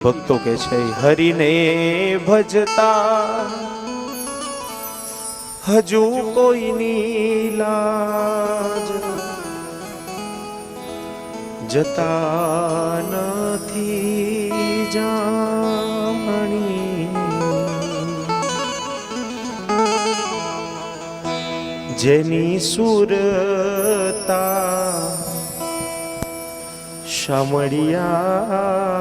ભક્તો કે છે હરિને ભજતા હજુ કોઈની લાજ જતા નથી જામણી. જેની સુરતા શામળિયા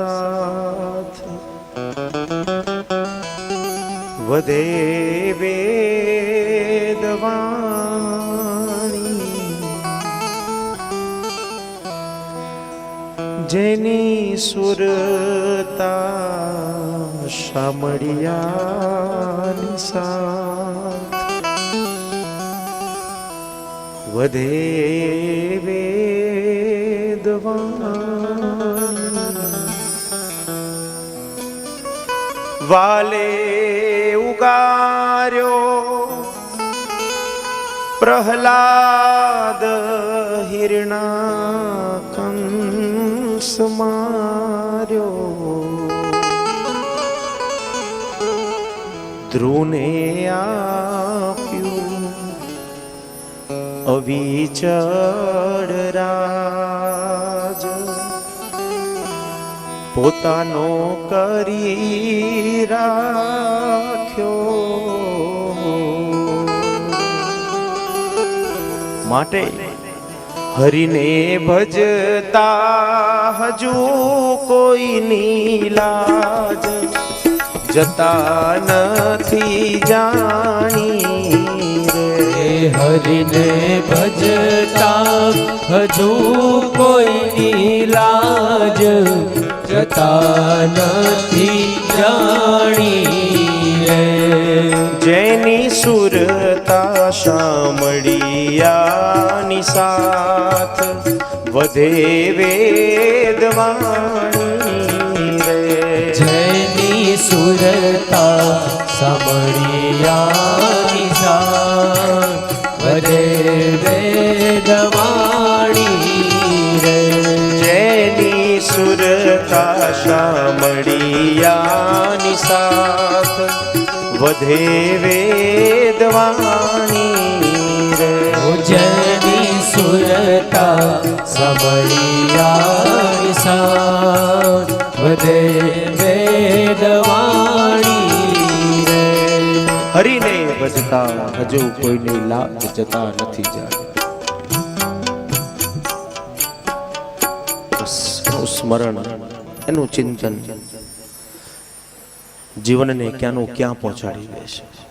સાથ વધે વેદવાણી જેની સુરતા શામળિયાની સાથ. વધે વેદવાણી વાલે ઉગાર્યો. પ્રહલાદ હિરણા કંસ માર્યો. ધ્રુને આપ્યું અવિચળ રાજ પોતાનો કરી રાખ્યો. માટે હરિને ભજતા હજુ કોઈની લાજ જતા નથી જાણી રે. હરિને ભજતા હજુ કોઈ લાજ જતા નથી જાણી રે. જેની સુરતા શામળિયાની સાથ વધે વેદવાણી રે. જેની સુરતા સાંભળિયાની સા સુરતા શામળિયાની સાથ વધે વેદવાણી રે. જેની સુરતા સાંભળિયાની સાથ વધે વેદવાણી રે. હરિને ભજતા હજુ કોઈની લાભ જતા નથી જાય સ્મરણ. એનું ચિંતન. જીવનને ક્યાંનું ક્યાં પહોંચાડી દે છે?